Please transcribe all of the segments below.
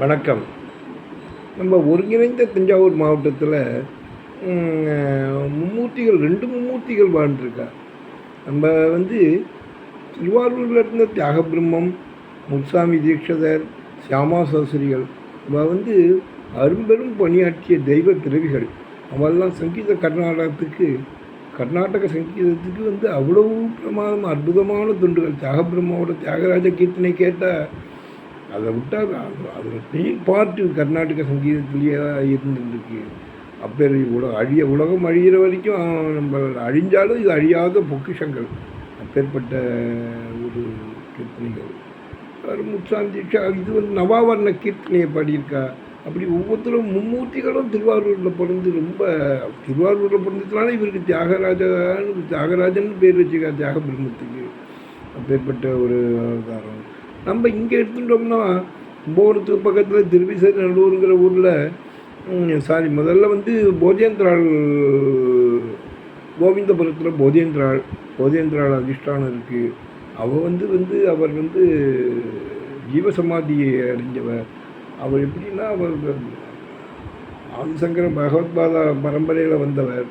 வணக்கம். நம்ம ஒருங்கிணைந்த தஞ்சாவூர் மாவட்டத்தில் மும்மூர்த்திகள் ரெண்டு மும்மூர்த்திகள் வாழ்ந்துருக்கா. நம்ம வந்து திருவாரூரில் இருந்த தியாகபிரம்மம் முத்துசாமி தீட்சிதர் சியாமா சாஸ்திரிகள் இவ வந்து அரும்பெரும் பணியாற்றிய தெய்வ பிறவிகள் அவெல்லாம் சங்கீத கர்நாடகத்துக்கு கர்நாடக சங்கீதத்துக்கு வந்து அவ்வளவு பிரமாதம் அற்புதமான தொண்டுகள். தியாகபிரம்மாவோட தியாகராஜ கீர்த்தனை கேட்டால் அதை விட்டால் அதில் மெயின் பார்ட்டி கர்நாடக சங்கீதத்திலேயே தான் இருந்துருக்கு அப்பேர் உலக அழிய உலகம் அழிகிற வரைக்கும் நம்ம அழிஞ்சாலும் இது அழியாத பொக்கிஷங்கள். அப்பேற்பட்ட ஒரு கீர்த்தனைகள். அவர் முத்சாந்தி இது வந்து நவாவர்ண கீர்த்தனையை பாடியிருக்கா. அப்படி ஒவ்வொருத்தரும் மும்மூர்த்திகளும் திருவாரூரில் பிறந்து ரொம்ப திருவாரூரில் பிறந்ததுனால இவருக்கு தியாகராஜன் தியாகராஜன் பேர் வச்சுக்கா தியாக பிரம்மத்துக்கு. அப்பேற்பட்ட ஒரு அவதாரம். நம்ம இங்கே எடுத்துட்டோம்னா கும்பகோணத்துக்கு பக்கத்தில் திருவிசநல்லூருங்கிற ஊரில் சாரி முதல்ல வந்து போதேந்திராள் கோவிந்தபுரத்தில் போதேந்திராள் போதேந்திராள் அதிஷ்டானம் இருக்குது அவள் வந்து வந்து அவர் வந்து ஜீவசமாதியை அடைஞ்சவர். அவர் எப்படின்னா அவர் ஆதிசங்கர பகவத்பாதா பரம்பரையில் வந்தவர்.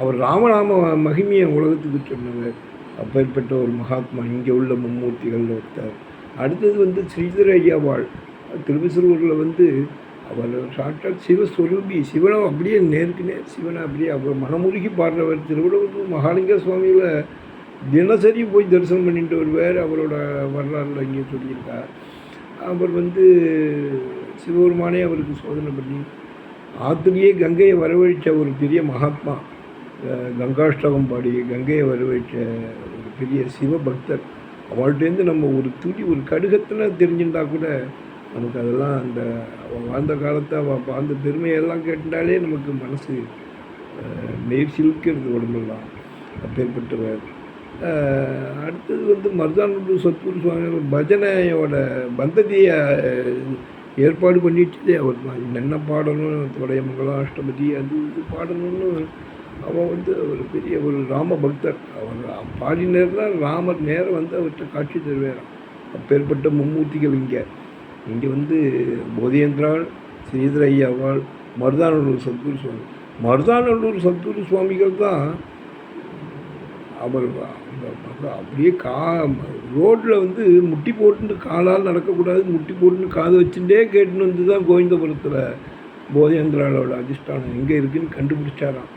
அவர் ராமநாம மகிமையை உலகத்துக்கு சொன்னவர். அப்பேற்பட்ட ஒரு மகாத்மா இங்கே உள்ள மும்மூர்த்திகள் ஒருத்தர். அடுத்தது வந்து ஸ்ரீதர ஐயாவாள் திருவிசூரில் வந்து அவர் சாட்டால் சிவஸ்வரூபி சிவனை அப்படியே நேருக்கு நேர் சிவனை அப்படியே அவர் மனமுருகி பாடுறவர். திருவிழாவூர் மகாலிங்க சுவாமியில் தினசரி போய் தரிசனம் பண்ணிட்டு வருவார். அவரோட வரலாறுல இங்கே சொல்லியிருக்கார். அவர் வந்து சிவபெருமானே அவருக்கு சோதனை பண்ணி ஆத்திலேயே கங்கையை வரவழைச்ச ஒரு பெரிய மகாத்மா கங்காஷ்டகம் பாடி கங்கையை வரவழைச்ச ஒரு பெரிய சிவபக்தர். அவள்கிட்டேருந்து நம்ம ஒரு துளி ஒரு கடுகத்தில் தெரிஞ்சுட்டா கூட நமக்கு அதெல்லாம் அந்த அவள் வாழ்ந்த காலத்தை அவள் வாழ்ந்த பெருமையெல்லாம் கேட்டாலே நமக்கு மனசு நெய் சிலுக்கிறது உடம்பெல்லாம் அப்பேற்பட்டவர். அடுத்தது வந்து மருதானு சத்குரு சுவாமி பஜனையோட பந்ததியை ஏற்பாடு பண்ணிட்டு அவர் தான் என்ன பாடணும் தொடையமங்கலம் அஷ்டபதி அது இது பாடணும்னு அவன் வந்து ஒரு பெரிய ஒரு ராம பக்தர். அவர் தான் ராமர் நேரம் வந்து அவர்கிட்ட காட்சி தருவாராம். அப்பேற்பட்ட மும்மூர்த்திகள் இங்கே. இங்கே வந்து போதேந்திராள் ஸ்ரீதர ஐயாவாள் மருதானல்லூர் சத்குரு சுவாமி. மருதானல்லூர் சத்குரு சுவாமிகள் தான் அவர் அப்படியே கா ரோட்டில் வந்து முட்டி போட்டுன்னு காலால் நடக்கக்கூடாது முட்டி போட்டுன்னு காது வச்சுட்டே கேட்டுன்னு வந்து தான் கோவிந்தபுரத்தில் போதேந்திராளோட அதிஷ்டானம் எங்கே இருக்குதுன்னு கண்டுபிடிச்சாராம்.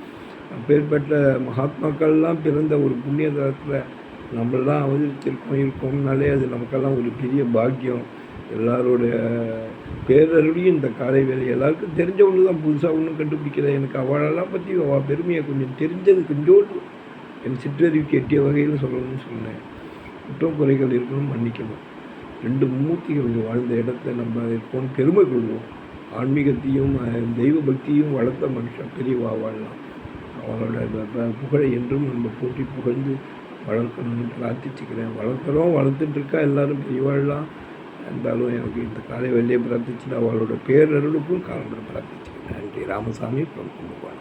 அப்பேற்பட்ட மகாத்மாக்கள்லாம் பிறந்த ஒரு புண்ணிய தளத்தில் நம்மளாம் அவதரித்திருக்கோம் இருக்கோம்னாலே அது நமக்கெல்லாம் ஒரு பெரிய பாக்கியம். எல்லாரோடைய பேரருடையும் இந்த காலை வேலை எல்லாருக்கும் தெரிஞ்ச ஒன்று தான் புதுசாக ஒன்றும் கண்டுபிடிக்கல. எனக்கு அவளெல்லாம் பற்றி அவள் பெருமையை கொஞ்சம் தெரிஞ்சது கொஞ்சோண்டு என் சிற்றறிவுக்கு எட்டிய வகையில் சொல்லணும்னு சொன்னேன். குற்றம் குறைகள் இருக்கணும் மன்னிக்கணும். ரெண்டு மூர்த்திகள் வாழ்ந்த இடத்த நம்ம இருக்கோம் பெருமை கொள்வோம். ஆன்மீகத்தையும் தெய்வ பக்தியும் வளர்த்த மனுஷன் பெரியவா வாழலாம் அவளோட புகழை என்றும் நம்ம போட்டி புகழ்ந்து வளர்க்கணும்னு பிரார்த்திச்சுக்கிறேன். வளர்க்குறோம் வளர்த்துட்ருக்கா எல்லோரும் பெரியவாழலாம் இருந்தாலும் எனக்கு இந்த காலை வெளியே பிரார்த்திச்சுன்னா அவளோட பேரருளுக்கும் காரணம் பிரார்த்திச்சுக்கிறேன். நன்றி. ராமசாமி கும்பகோணம்.